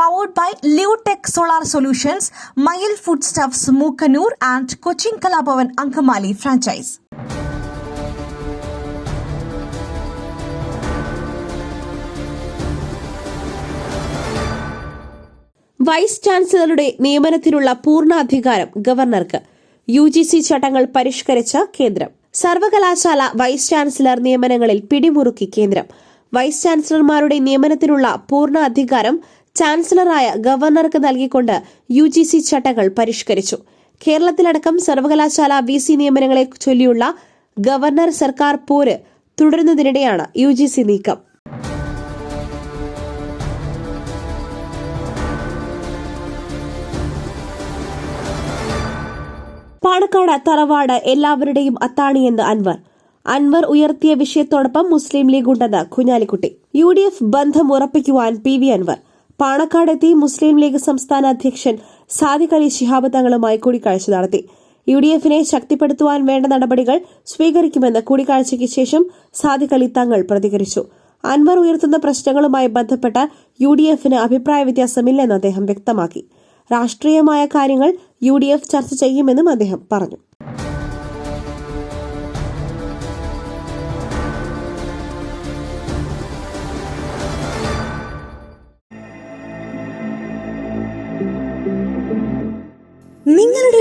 Powered by Leotech solar solutions Mayil food stuffs Mookkannoor and Cochin Kalabhavan Angamaly franchise vice ചാൻസലറുടെ നിയമനത്തിനുള്ള പൂർണാധികാരം ഗവർണർക്ക്. U G C ചട്ടങ്ങൾ പരിഷ്കരിച്ച കേന്ദ്രം. സർവകലാശാല വൈസ് ചാൻസലർ നിയമനങ്ങളിൽ പിടിമുറുക്കി കേന്ദ്രം. വൈസ് ചാൻസലർമാരുടെ നിയമനത്തിനുള്ള പൂർണ അധികാരം ചാൻസലറായ ഗവർണർക്ക് നൽകിക്കൊണ്ട് യു ജി സി ചട്ടങ്ങൾ പരിഷ്കരിച്ചു. കേരളത്തിലടക്കം സർവകലാശാല വി സി നിയമനങ്ങളെ ചൊല്ലിയുള്ള ഗവർണർ സർക്കാർ പോര് തുടരുന്നതിനിടെയാണ് യു ജി സി നീക്കം. പാണക്കാട് തറവാട് എല്ലാവരുടെയും അത്താണിയെന്ന് അൻവർ. അൻവർ ഉയർത്തിയ വിഷയത്തോടൊപ്പം മുസ്ലിം ലീഗ് ഉണ്ടെന്ന് കുഞ്ഞാലിക്കുട്ടി. യു ഡി എഫ് ബന്ധം ഉറപ്പിക്കുവാൻ പി വി അൻവർ. പാണക്കാടെത്തി മുസ്ലിം ലീഗ് സംസ്ഥാന അധ്യക്ഷൻ സാദിഖ് അലി ശിഹാബ് തങ്ങളുമായി കൂടിക്കാഴ്ച നടത്തി. യു ഡി എഫിനെ ശക്തിപ്പെടുത്തുവാൻ വേണ്ട നടപടികൾ സ്വീകരിക്കുമെന്ന് കൂടിക്കാഴ്ചയ്ക്ക് ശേഷം സാദിഖ് അലി തങ്ങൾ പ്രതികരിച്ചു. അൻവർ ഉയർത്തുന്ന പ്രശ്നങ്ങളുമായി ബന്ധപ്പെട്ട യു ഡി എഫിന് അഭിപ്രായ വ്യത്യാസമില്ലെന്ന് അദ്ദേഹം വ്യക്തമാക്കി. രാഷ്ട്രീയമായ കാര്യങ്ങൾ യു ഡി എഫ് ചർച്ച ചെയ്യുമെന്നും അദ്ദേഹം പറഞ്ഞു.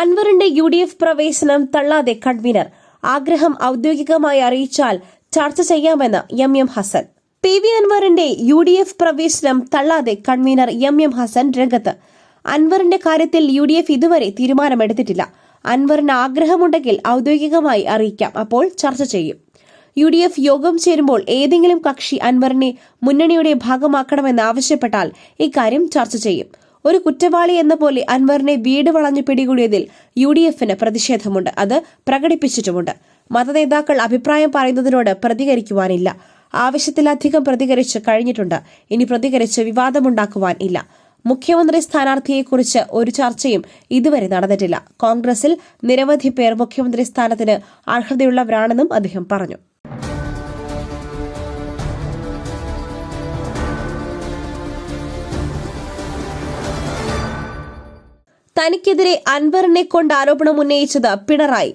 അൻവറിന്റെ യു ഡി എഫ് പ്രവേശനം തള്ളാതെ കൺവീനർ. ആഗ്രഹം ഔദ്യോഗികമായി അറിയിച്ചാൽ ചർച്ച ചെയ്യാമെന്ന് M M Hassan. P V അൻവറിന്റെ യു ഡി എഫ് പ്രവേശനം തള്ളാതെ കൺവീനർ എം എം ഹസൻ രംഗത്ത്. അൻവറിന്റെ കാര്യത്തിൽ യു ഡി എഫ് ഇതുവരെ തീരുമാനമെടുത്തിട്ടില്ല. അൻവറിന് ആഗ്രഹമുണ്ടെങ്കിൽ ഔദ്യോഗികമായി അറിയിക്കാം. അപ്പോൾ ചർച്ച ചെയ്യും. യു ഡി എഫ് യോഗം ചേരുമ്പോൾ ഏതെങ്കിലും കക്ഷി അൻവറിനെ മുന്നണിയുടെ ഭാഗമാക്കണമെന്ന് ആവശ്യപ്പെട്ടാൽ ഇക്കാര്യം ചർച്ച ചെയ്യും. ഒരു കുറ്റവാളി എന്ന പോലെ അൻവറിനെ വീട് വളഞ്ഞു പിടികൂടിയതിൽ യു ഡി എഫിന് പ്രതിഷേധമുണ്ട്. അത് പ്രകടിപ്പിച്ചിട്ടുമുണ്ട്. മതനേതാക്കൾ അഭിപ്രായം പറയുന്നതിനോട് പ്രതികരിക്കുവാനില്ല. ആവശ്യത്തിലധികം പ്രതികരിച്ച് കഴിഞ്ഞിട്ടുണ്ട്. ഇനി പ്രതികരിച്ച് വിവാദമുണ്ടാക്കുവാൻ ഇല്ല. മുഖ്യമന്ത്രി സ്ഥാനാർത്ഥിയെക്കുറിച്ച് ഒരു ചർച്ചയും ഇതുവരെ നടന്നിട്ടില്ല. കോൺഗ്രസിൽ നിരവധി പേർ മുഖ്യമന്ത്രി സ്ഥാനത്തിന് അർഹതയുള്ളവരാണെന്നും അദ്ദേഹം പറഞ്ഞു. തനിക്കെതിരെ അൻവറിനെ കൊണ്ട് ആരോപണം ഉന്നയിച്ചത് പിണറായി.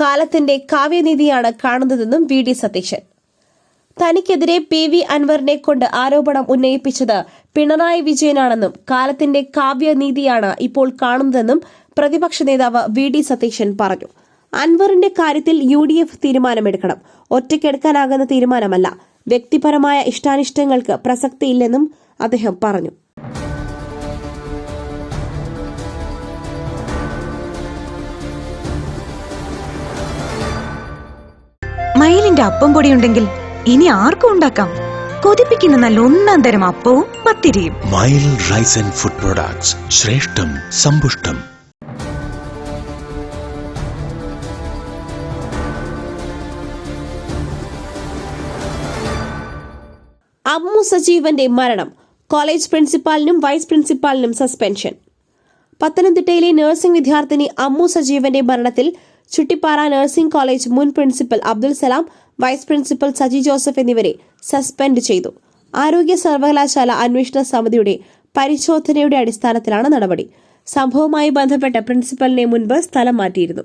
കാലത്തിന്റെ കാവ്യനീതിയാണ് കാണുന്നതെന്നും വി ഡി സതീശൻ. തനിക്കെതിരെ പി വി അൻവറിനെ കൊണ്ട് ആരോപണം ഉന്നയിപ്പിച്ചത് പിണറായി വിജയനാണെന്നും കാലത്തിന്റെ കാവ്യനീതിയാണ് ഇപ്പോൾ കാണുന്നതെന്നും പ്രതിപക്ഷ നേതാവ് വി ഡി സതീശൻ പറഞ്ഞു. അൻവറിന്റെ കാര്യത്തിൽ യു ഡി എഫ് തീരുമാനമെടുക്കണം. ഒറ്റയ്ക്കെടുക്കാനാകുന്ന തീരുമാനമല്ല. വ്യക്തിപരമായ ഇഷ്ടാനിഷ്ടങ്ങൾക്ക് പ്രസക്തിയില്ലെന്നും അദ്ദേഹം പറഞ്ഞു. മയിലിന്റെ അപ്പം പൊടിയുണ്ടെങ്കിൽ ഇനി ആർക്കും ഉണ്ടാക്കാം. കൊതിപ്പിക്കുന്ന നല്ല ഒന്നാം തരം അപ്പവും പത്തിരിയും. Mayil rice and food products ശ്രേഷ്ഠം സമ്പുഷ്ടം. അമ്മു സജീവന്റെ മരണം കോളേജ് പ്രിൻസിപ്പാലിനും വൈസ് പ്രിൻസിപ്പാലിനും സസ്പെൻഷൻ. പത്തനംതിട്ടയിലെ നഴ്സിംഗ് വിദ്യാർത്ഥിനി അമ്മു സജീവന്റെ മരണത്തിൽ ചുട്ടിപ്പാറ നഴ്സിംഗ് കോളേജ് മുൻ principal Abdul Salam vice principal Saji Joseph എന്നിവരെ സസ്പെൻഡ് ചെയ്തു. ആരോഗ്യ സർവകലാശാല അന്വേഷണ സമിതിയുടെ പരിശോധനയുടെ അടിസ്ഥാനത്തിലാണ് നടപടി. സംഭവവുമായി ബന്ധപ്പെട്ട പ്രിൻസിപ്പലിനെ മുൻപ് സ്ഥലം മാറ്റിയിരുന്നു.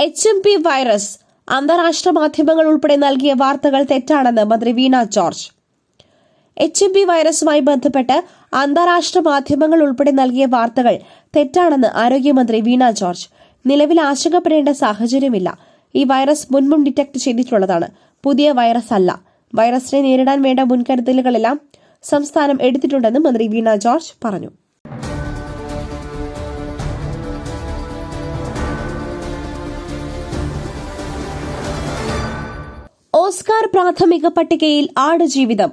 H M P virus അന്താരാഷ്ട്ര മാധ്യമങ്ങൾ ഉൾപ്പെടെ നൽകിയ വാർത്തകൾ തെറ്റാണെന്ന് മന്ത്രി Veena George. H M P വൈറസുമായി ബന്ധപ്പെട്ട് അന്താരാഷ്ട്ര മാധ്യമങ്ങൾ ഉൾപ്പെടെ നൽകിയ വാർത്തകൾ തെറ്റാണെന്ന് ആരോഗ്യമന്ത്രി വീണ ജോർജ്. നിലവിൽ ആശങ്കപ്പെടേണ്ട സാഹചര്യമില്ല. ഈ വൈറസ് മുൻപും ഡിറ്റക്ട് ചെയ്തിട്ടുള്ളതാണ്. പുതിയ വൈറസ് അല്ല. വൈറസിനെ നേരിടാൻ വേണ്ട മുൻകരുതലുകളെല്ലാം സംസ്ഥാനം എടുത്തിട്ടുണ്ടെന്ന് മന്ത്രി വീണ ജോർജ് പറഞ്ഞു. ഓസ്കാർ പ്രാഥമിക പട്ടികയിൽ ആടുജീവിതം.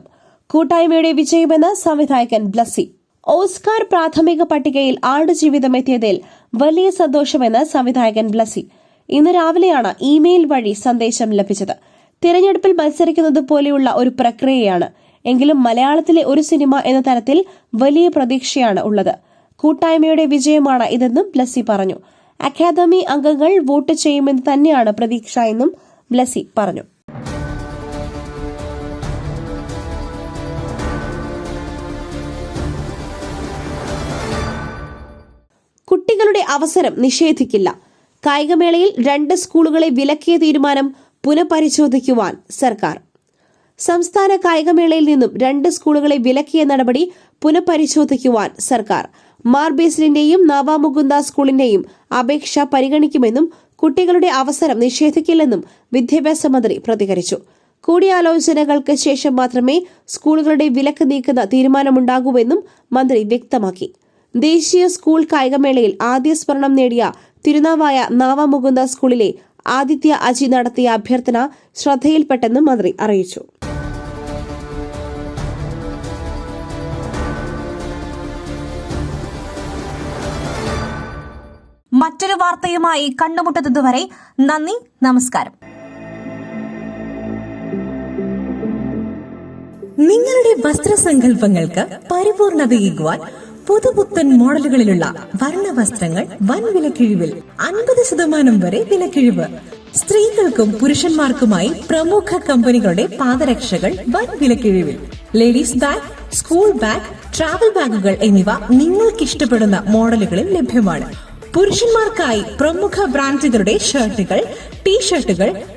കൂട്ടായ്മയുടെ വിജയമെന്ന് സംവിധായകൻ ബ്ലസി ഓസ്കാർ പ്രാഥമിക പട്ടികയിൽ ആടുജീവിതം എത്തിയതിൽ വലിയ സന്തോഷമെന്ന് സംവിധായകൻ ബ്ലസി ഇന്ന് രാവിലെയാണ് ഇമെയിൽ വഴി സന്ദേശം ലഭിച്ചത്. തിരഞ്ഞെടുപ്പിൽ മത്സരിക്കുന്നത് പോലെയുള്ള ഒരു പ്രക്രിയയാണ്. എങ്കിലും മലയാളത്തിലെ ഒരു സിനിമ എന്ന തരത്തിൽ വലിയ പ്രതീക്ഷയാണ് ഉള്ളത്. കൂട്ടായ്മയുടെ വിജയമാണ് ഇതെന്നും ബ്ലസി പറഞ്ഞു. അക്കാദമി അംഗങ്ങൾ വോട്ട് ചെയ്യുമെന്ന് തന്നെയാണ് പ്രതീക്ഷ എന്നും ബ്ലസി പറഞ്ഞു. കുട്ടികളുടെ അവസരം നിഷേധിക്കില്ല. കായികമേളയിൽ രണ്ട് സ്കൂളുകളെ വിലക്കിയ തീരുമാനം പുനഃപരിശോധിക്കുവാൻ സർക്കാർ. സംസ്ഥാന കായികമേളയിൽ നിന്നും രണ്ട് സ്കൂളുകളെ വിലക്കിയ നടപടി പുനഃപരിശോധിക്കുവാൻ സർക്കാർ. മാർബേസിലിന്റെയും നവാമുകുന്ദ സ്കൂളിന്റെയും അപേക്ഷ പരിഗണിക്കുമെന്നും കുട്ടികളുടെ അവസരം നിഷേധിക്കില്ലെന്നും വിദ്യാഭ്യാസ മന്ത്രി പ്രതികരിച്ചു. കൂടിയാലോചനകൾക്ക് ശേഷം മാത്രമേ സ്കൂളുകളുടെ വിലക്ക് നീക്കുന്ന തീരുമാനമുണ്ടാകൂവെന്നും മന്ത്രി വ്യക്തമാക്കി. ദേശീയ സ്കൂൾ കായികമേളയിൽ ആദ്യ സ്വർണം നേടിയ തിരുനാവായ നാവമുകുന്ദ സ്കൂളിലെ ആദിത്യ അജി നടത്തിയ അഭ്യർത്ഥന ശ്രദ്ധയിൽപ്പെട്ടെന്ന് മന്ത്രി അറിയിച്ചു. മറ്റൊരു വാർത്തയുമായി കണ്ടുമുട്ടുന്നതുവരെ നന്ദി നമസ്കാരം. നിങ്ങളുടെ വസ്ത്രസങ്കല്പങ്ങൾക്ക് പരിപൂർണതയേകുവാൻ പുതുപുത്തൻ മോഡലുകളിലുള്ള വർണ വസ്ത്രങ്ങൾ വൻ വിലക്കിഴിവിൽ അൻപത് ശതമാനം വരെ വിലക്കിഴിവ്. സ്ത്രീകൾക്കും പുരുഷന്മാർക്കുമായി പ്രമുഖ കമ്പനികളുടെ പാദരക്ഷകൾ വൻ വിലക്കിഴിവിൽ. Ladies bag school bag travel ബാഗുകൾ എന്നിവ നിങ്ങൾക്ക് ഇഷ്ടപ്പെടുന്ന മോഡലുകളിൽ ലഭ്യമാണ്. പുരുഷന്മാർക്കായി പ്രമുഖ ബ്രാൻഡുകളുടെ ഷർട്ടുകൾ ടീഷർട്ടുകൾ